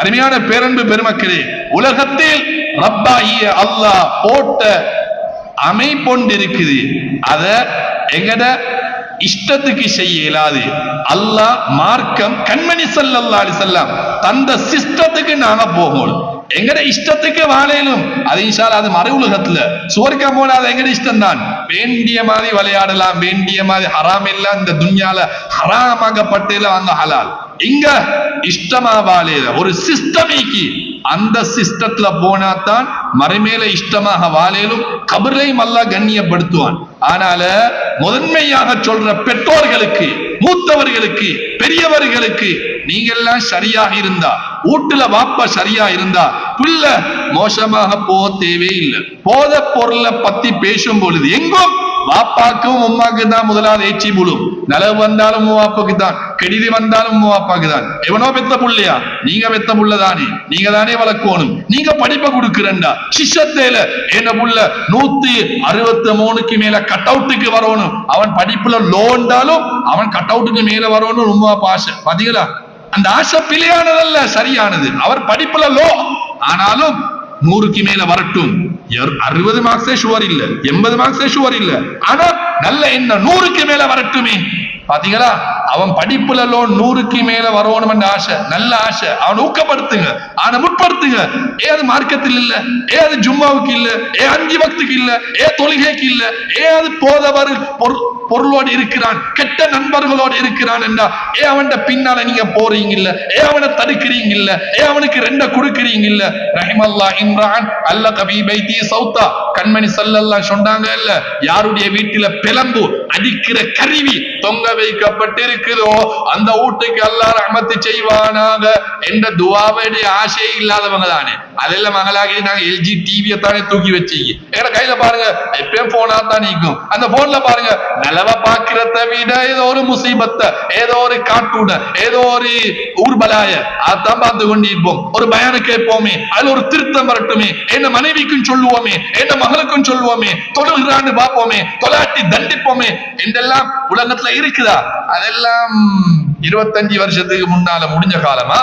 அருமையான பேரன்பு பெருமக்களே உலகத்தில் ரப்பாயிய அல்லாஹ் போட்ட அமைப்பொண்டிருக்குது அத எங்கட இஷ்டத்துக்கு செய்ய இயலாது. அல்லாஹ் மார்க்கம் கண்மணி ஸல்லல்லாஹு அலைஹி தந்த சிஸ்டத்துக்கு நாங்க போகணும் எங்கட இஷ்டத்துக்கு வாழையிலும் அது இன்ஷால்லா அது மறை உலகத்துல. சுவர்க்கம் போல அது எங்கட இஷ்டம் தான் வேண்டிய மாதிரி விளையாடலாம் வேண்டிய மாதிரி ஹராம் எல்லாம் இந்த துன்யால ஹராமாகப்பட்டதுல அங்க ஹலால். இங்க இஷ்டமா வாழையில ஒரு சிஸ்டமேக்கு அந்த சிஸ்டத்துல போனா தான் மறைமேல இஷ்டமாக வாழேலும் கபர்லையும் அல்லாஹ் கண்ணியப்படுத்துவான். ஆனால முதன்மையாக சொல்ற பெற்றோர்களுக்கு மூத்தவர்களுக்கு பெரியவர்களுக்கு நீங்க எல்லாம் சரியாக இருந்தா வீட்டுல வாப்பா சரியா இருந்தா புள்ள மோசமாக போக தேவையில்லை. போத பொருளை பத்தி பேசும் பொழுது எங்கும் வாப்பாக்கும் உம்மாக்கு தான் முதலாவது ஏச்சி புழு நலவு வந்தாலும் வாப்பாக்கு தான் கெடிதி வந்தாலும் வாப்பாக்கு தான் எவனோ பெத்த புள்ளையா? நீங்க பெத்த புள்ளதானே நீங்க தானே வளர்க்கணும். நீங்க படிப்பை கொடுக்குறண்டா சிஷத்தேல என்ன புள்ள? நூத்தி அறுபத்தி மூணுக்கு மேல கட் அவுட்டுக்கு வரணும். அவன் படிப்புல லோண்டாலும் அவன் கட் அவுட்டுக்கு மேல வரணும் ரொம்ப ஆசை. பாத்தீங்களா? அந்த ஆசை பிழையானதல்ல சரியானது. அவர் படிப்புல லோ ஆனாலும் நூறுக்கு மேல வரட்டும். அறுபது மார்க்ஸே ஷுவர் இல்ல. எண்பது மார்க்ஸே ஷுவர் இல்ல. ஆனா நல்ல என்ன நூறுக்கு மேல வரட்டுமே. பாத்தீங்களா? அவன் படிப்புல லோன் நூறுக்கு மேல வரணும்னு ஆசை. நல்ல ஆசை. அவன் ஊக்கப்படுத்துங்க. அவனை முற்படுத்துங்க. ஏ அது மார்க்கத்தில் இல்ல. ஏ அது ஜும்மாவுக்கு இல்ல. ஏ அஞ்சு பக்துக்கு இல்ல. ஏ தொழுகைக்கு இல்ல. ஏ அது போதவர் பொருளோடு இருக்கிறான் கெட்ட நண்பர்களோடு இருக்கிறான் என்றா ஏ அவன் பின்னால நீங்க போறீங்க இல்ல ஏ அவனை தடுக்கிறீங்க இல்ல ஏ அவனுக்கு ரெண்ட கொடுக்கிறீங்க இல்ல ரஹிமல்லா இம்ரான் அல்ல கபி பைத்தி சௌத்தா. கண்மணி சல்லெல்லாம் சொன்னாங்க இல்ல? யாருடைய வீட்டில பிளம்பு அடிக்கிற கருவி தொங்க வைக்கப்பட்டிருக்குதோ அந்த வீட்டுக்கு அல்லாஹ் ரஹ்மத்து செய்வானாக என்ற துவாவுடைய ஆசை இல்லாதவங்க தானே. அதெல்லாம் மகளாகி நாங்க எல்ஜி டிவியை தானே தூக்கி வச்சீங்க. எங்க கையில பாருங்க எப்பயும் போனா தான் நீக்கும் அந்த போன்ல பாருங்க நிலவ பாக்குறத விட ஏதோ ஒரு முசீபத்தை ஏதோ ஒரு காட்டூட ஏதோ ஒரு ஊர்பலாய அதான் பார்த்து கொண்டிருப்போம். ஒரு பயனு கேட்போமே அதுல ஒரு திருத்தம் வரட்டுமே. என்ன மனைவிக்கும் சொல்லுவோமே என்ன மகளுக்கும் சொல்லுவோமே தொழுகிறான்னு பார்ப்போமே தொலாட்டி தண்டிப்போமே என்றெல்லாம் உலகத்துல இருக்குதா? அதெல்லாம் இருபத்தஞ்சு வருஷத்துக்கு முன்னால முடிஞ்ச காலமா?